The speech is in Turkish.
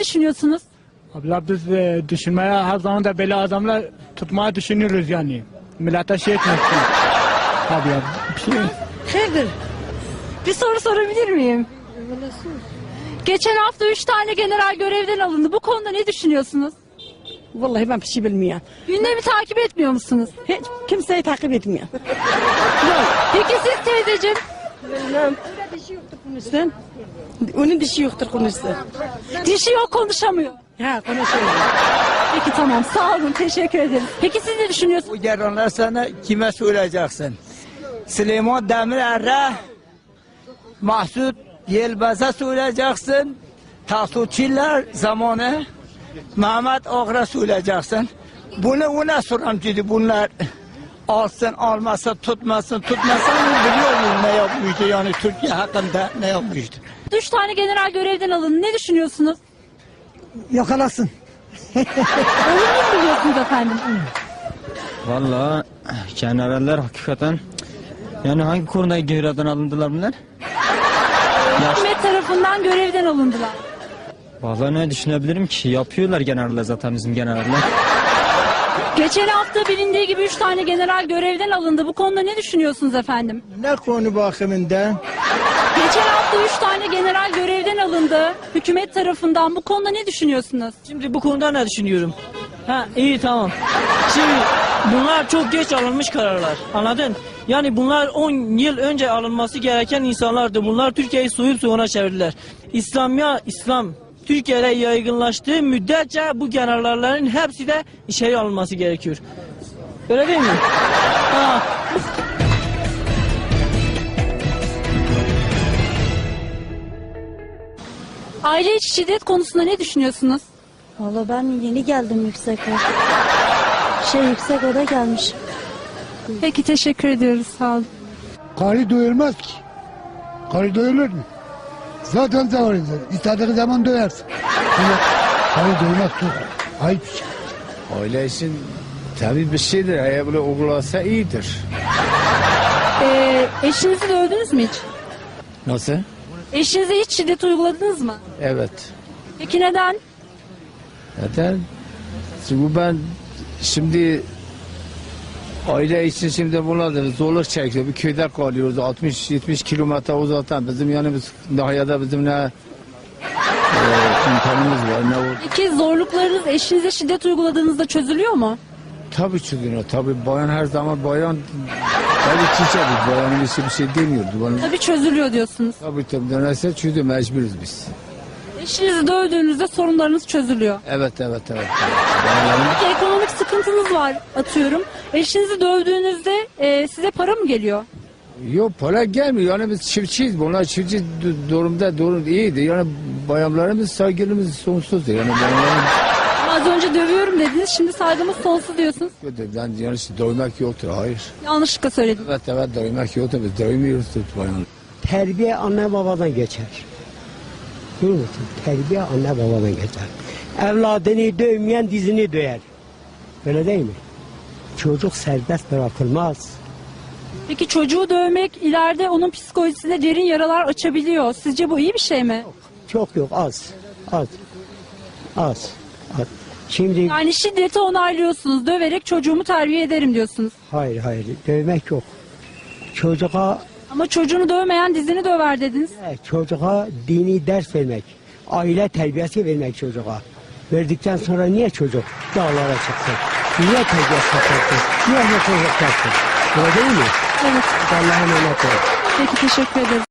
düşünüyorsunuz? Abla biz e, düşünmeye her zaman da böyle adamlar tutmaya düşünürüz yani. Millete şey etmek için. Abla bir şey. Hayırdır? Bir soru sorabilir miyim? Geçen hafta üç tane general görevden alındı. Bu konuda ne düşünüyorsunuz? Vallahi ben bir şey bilmiyorum. Gündemi takip etmiyor musunuz? Hiç kimseyi takip etmiyorum. Peki siz teyzeciğim? Bilmem. Konuşsun. Onun dişi yoktur konuşsun. Dişi yok konuşamıyor. Ha konuşuyor. Peki tamam sağ olun teşekkür ederim. Peki siz ne düşünüyorsunuz? Bu yaranlar sana kime söyleyeceksin? Süleyman Demirer'e Mahsut Yelbaz'a söyleyeceksin. Tasutçiler zamanı Mehmet Ağr'a söyleyeceksin. Bunu ona soramcıydı bunlar. Alsın almasın tutmasın tutmasın biliyor musun ne yapmıştı yani Türkiye hakkında ne yapmıştı? Üç tane general görevden alındı. Ne düşünüyorsunuz? Yakalasın. Olumlu mu buluyorsunuz efendim? Valla generaller hakikaten yani hangi konuda görevden alındılar bunlar? Hükümet tarafından görevden alındılar. Valla ne düşünebilirim ki yapıyorlar generaller zaten bizim generaller. Geçen hafta bilindiği gibi üç tane general görevden alındı. Bu konuda ne düşünüyorsunuz efendim? Ne konu bakımından? Geçen hafta üç tane general görevden alındı. Hükümet tarafından. Bu konuda ne düşünüyorsunuz? Şimdi bu konuda ne düşünüyorum? Ha iyi tamam. Şimdi bunlar çok geç alınmış kararlar. Anladın? Yani bunlar 10 yıl önce alınması gereken insanlardı. Bunlar Türkiye'yi soyup soyuna çevirdiler. İslamya, İslam Türkiye'de yaygınlaştığı müddetçe bu generallerin hepsi de içeri alınması gerekiyor. Öyle değil mi? Ha, Aile içi şiddet konusunda ne düşünüyorsunuz? Valla ben yeni geldim yüksek Şey yüksek oda gelmiş. Peki teşekkür ediyoruz. Sağ olun. Karı doyulmaz ki. Karı doyulur mu? Zaten zavallı. İstediğin zaman. Ama karı doyulmaz çok. Ayıp bir şey. Aile için tabii bir şeydir. Eğer böyle uygulasa iyidir. Ee, eşinizi dövdünüz mü hiç? Nasıl? Eşinize hiç şiddet uyguladınız mı? Evet. Peki neden? Neden? Çünkü ben şimdi aile için şimdi bunlar zorluk çekiyor. Bir köyde kalıyoruz. 60-70 kilometre uzaktan. Bizim yani biz nahiyede bizim ne e, imkanımız var ne o. Peki zorluklarınız eşinize şiddet uyguladığınızda çözülüyor mu? Tabii çözülüyor. Tabii bayan her zaman bayan tabii çiçeğiz. Bayanın işi bir şey demiyordu. Bana, Tabii çözülüyor diyorsunuz. tabii tabii dönerse çözüyor. Mecburuz biz. Eşinizi dövdüğünüzde sorunlarınız çözülüyor. Evet evet evet. Peki ekonomik sıkıntınız var atıyorum. Eşinizi dövdüğünüzde e, size para mı geliyor? Yok para gelmiyor. Yani biz çiftçiyiz. Bunlar çiftçi du- durumda durum iyiydi. Yani bayanlarımız saygılımız sonsuzdur. Yani bayanlarımız Ama Az önce dövüyorum dediniz şimdi saygımız sonsuz diyorsunuz. ben yani işte doymak yoktur. Hayır. Yanlışlıkla söyledim. Evet evet doymak yoktur. Biz doymuyoruz bayan. Terbiye anne babadan geçer. Biliyor musun? Terbiye anne babadan geçer. Evladını dövmeyen dizini döyer. Öyle değil mi? Çocuk serbest bırakılmaz. Peki çocuğu dövmek ileride onun psikolojisinde derin yaralar açabiliyor. Sizce bu iyi bir şey mi? Çok yok az. Az. Az. Az. Şimdi Yani şiddeti onaylıyorsunuz. Döverek çocuğumu terbiye ederim diyorsunuz. hayır hayır dövmek yok. Çocuğa Ama çocuğunu dövmeyen dizini döver dediniz. çocuğa dini ders vermek. Aile terbiyesi vermek çocuğa. Verdikten sonra niye çocuk dağlara çıksın? Niye terbiye çıksın? Niye hukuk yapsın? Öyle değil mi? Evet. Allah'a emanet olun. Peki teşekkür ederiz.